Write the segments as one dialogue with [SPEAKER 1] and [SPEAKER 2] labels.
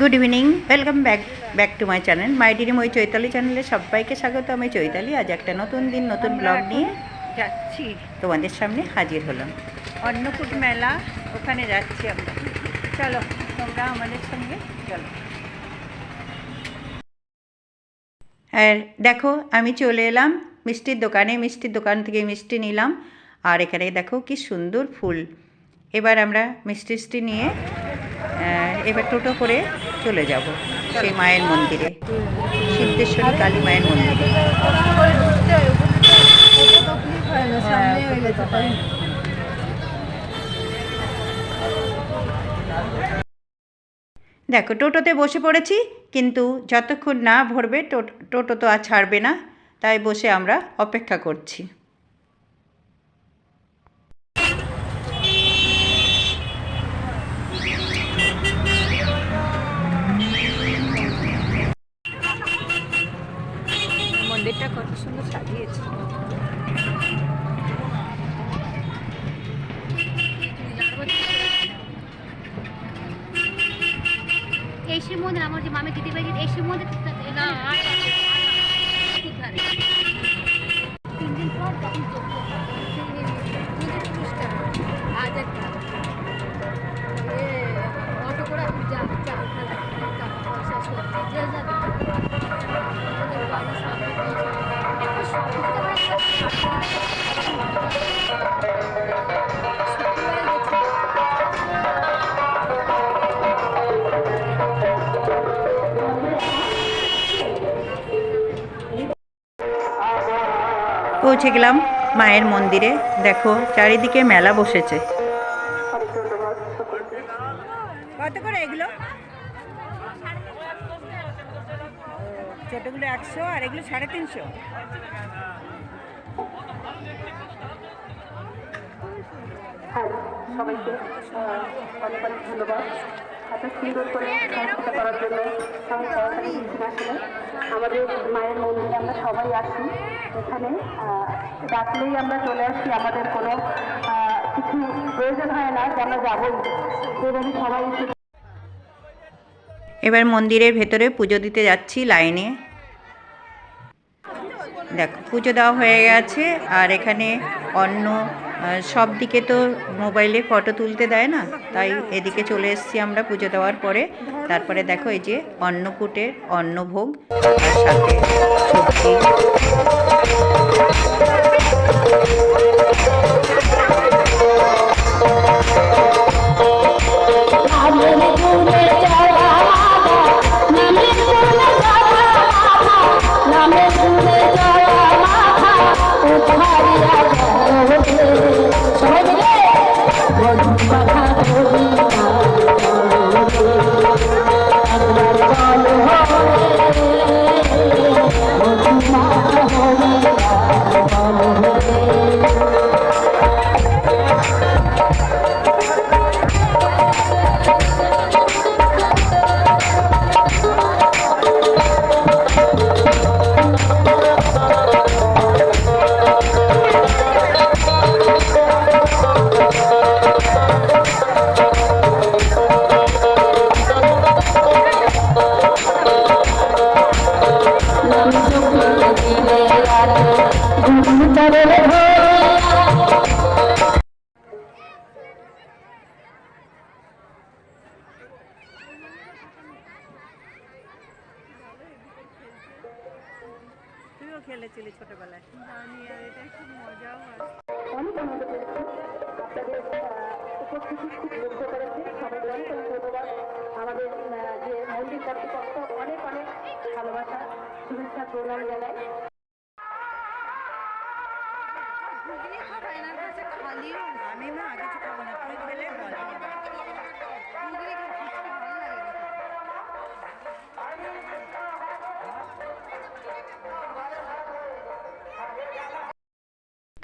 [SPEAKER 1] Good evening welcome back back to my channel my dream ওই চৈতালি চ্যানেলে সবাইকে স্বাগত আমি চৈতালি। আজ একটা নতুন দিন নতুন ব্লগ নিয়ে
[SPEAKER 2] যাচ্ছি।
[SPEAKER 1] তোমাদের সামনে হাজির হলাম।
[SPEAKER 2] অন্নকূট মেলা ওখানে যাচ্ছি আমরা। চলো তোমরা আমাদের সঙ্গে চলো।
[SPEAKER 1] আর দেখো আমি চলে এলাম মিষ্টির দোকানে। মিষ্টির দোকান থেকে মিষ্টি নিলাম। আর এখানে দেখো কি সুন্দর ফুল। এবার আমরা মিষ্টি নিয়ে এবার টোটো করে চলে যাব সেই মায়ের মন্দিরে, সিদ্ধেশ্বরী কালী মায়ের মন্দিরে। দেখো, টোটোতে বসে পড়েছি, কিন্তু যতক্ষণ না ভরবে টোটো তো আর ছাড়বে না, তাই বসে আমরা অপেক্ষা করছি।
[SPEAKER 2] সুন্দর সাজিয়েছে।
[SPEAKER 3] এসির মধ্যে আমার যে মামি দিদি ভাই এসির মধ্যে
[SPEAKER 1] পৌঁছে গেলাম মায়ের মন্দিরে। দেখো চারিদিকে মেলা বসেছে।
[SPEAKER 2] কত করে এগুলো? ছোটগুলো একশো আর এগুলো সাড়ে তিনশো।
[SPEAKER 4] সবাইকে অনেক অনেক ধন্যবাদ। এত সুন্দর করে করার জন্য আসলে আমাদের মায়ের মন্দিরে আমরা সবাই আসি এখানে। ডাকলেই আমরা চলে আসি, আমাদের কোনো কিছু প্রয়োজন হয় না যে আমরা যাবোই। যেভাবে সবাই
[SPEAKER 1] এবার মন্দিরের ভেতরে পুজো দিতে যাচ্ছি লাইনে। দেখো, পুজো দেওয়া হয়ে গেছে, আর এখানে অন্য সব দিকে তো মোবাইলে ফটো তুলতে দেয় না, তাই এদিকে চলে এসেছি আমরা পুজো দেওয়ার পরে। তারপরে দেখো এই যে অন্নকূটের অন্নভোগ সাথে
[SPEAKER 4] উপস্থিতি খুব মুগ্ধ করেছে সবাইকে অনেক অনেক ধন্যবাদ আমাদের যে মন্দির কর্তৃপক্ষ অনেক অনেক ভালোবাসা, শুভেচ্ছা প্রণাম জানাই।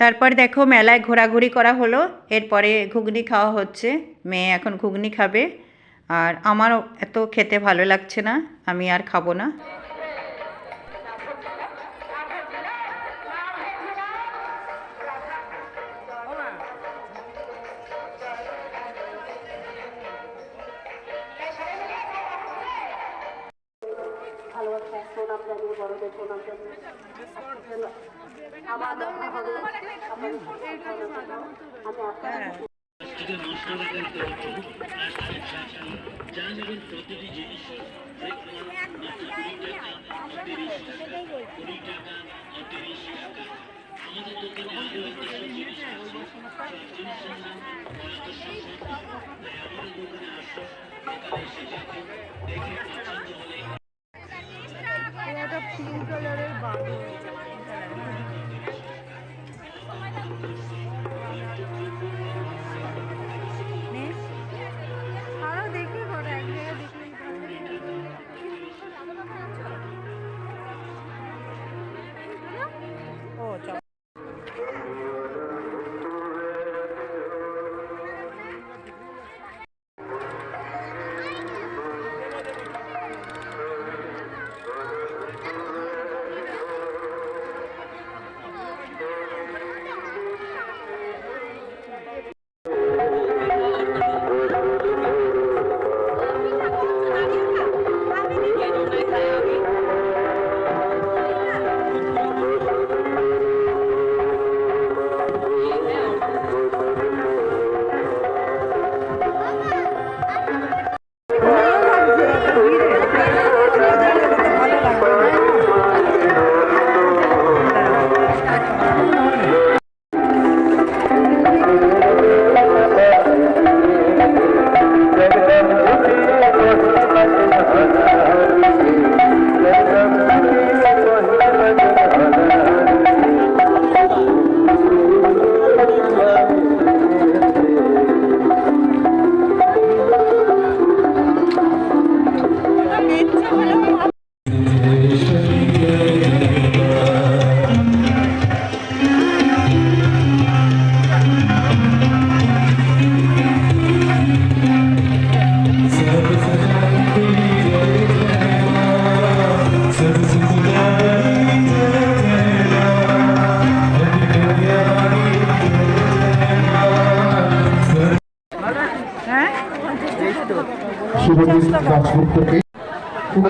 [SPEAKER 1] তারপর দেখো মেলায় ঘোরাঘুরি করা হলো, এরপরে ঘুগনি খাওয়া হচ্ছে, মেয়ে এখন ঘুগনি খাবে, আর আমারও এত খেতে ভালো লাগছে না, আমি আর খাব না।
[SPEAKER 4] আমার দেখা হবে আপনাদের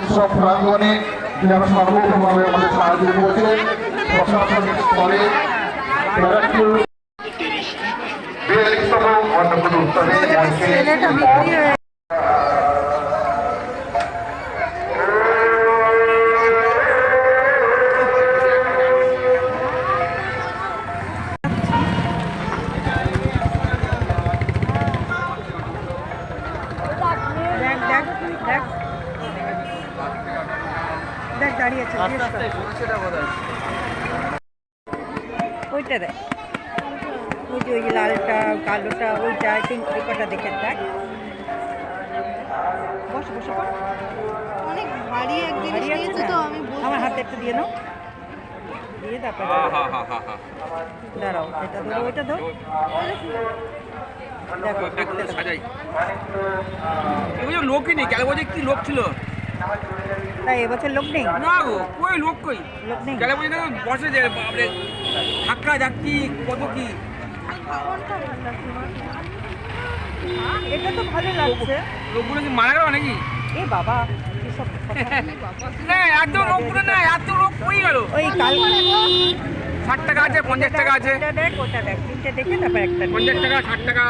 [SPEAKER 5] উৎসব প্রাঙ্গনে যারা সর্বতভাবে আমাদের সাহায্য করেছেন প্রশাসনিক স্তরে ব্যারাকপুর অন্নপূর্ণ উৎসবে
[SPEAKER 2] ওই যে ওই যে লালটা কালোটা ওইটা আই থিঙ্ক ওই কটা দেখে দেখ। বস বসে
[SPEAKER 3] অনেক ভারী এক জিনিস
[SPEAKER 2] ভারী আছে
[SPEAKER 3] নিয়েছে
[SPEAKER 2] না?
[SPEAKER 3] তো আমি
[SPEAKER 2] আমার হাতে একটু দিয়ে নাও। দিয়ে তারপরে দাঁড়াও এটা ধরো ওইটা ধরো। দেখো।
[SPEAKER 6] সাজাই। লোকই নেই কি লোক ছিল?
[SPEAKER 2] তাই এবছর লোক নেই।
[SPEAKER 6] না গো কই লোক কই?
[SPEAKER 2] লোক নেই।
[SPEAKER 6] গেল বসে যে বাপরে ধাক্কা যাচ্ছি কত কি?
[SPEAKER 2] এটা তো ভালো লাগছে।
[SPEAKER 6] লোকগুলো কি মারা গেল নাকি?
[SPEAKER 2] এ বাবা।
[SPEAKER 6] না এত না এত লোক কই গেল।
[SPEAKER 2] ওই কাল
[SPEAKER 6] ষাট টাকা আছে পঞ্চাশ টাকা আছে।
[SPEAKER 2] ওটা দেখ ওটা দেখ তিনটে দেখে তারপর একটা
[SPEAKER 6] পঞ্চাশ টাকা ষাট টাকা।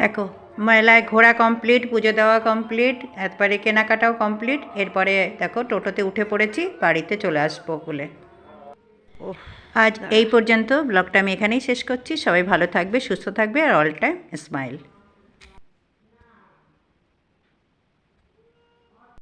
[SPEAKER 1] দেখো মেলায় ঘোরা কমপ্লিট পুজো দেওয়া কমপ্লিট এরপরে কেনাকাটাও কমপ্লিট এরপরে দেখো টোটোতে উঠে পড়েছি বাড়িতে চলে আসব বলে। আজ এই পর্যন্ত ব্লগটা আমি এখানেই শেষ করছি সবাই ভালো থাকবে সুস্থ থাকবে আর অল টাইম স্মাইল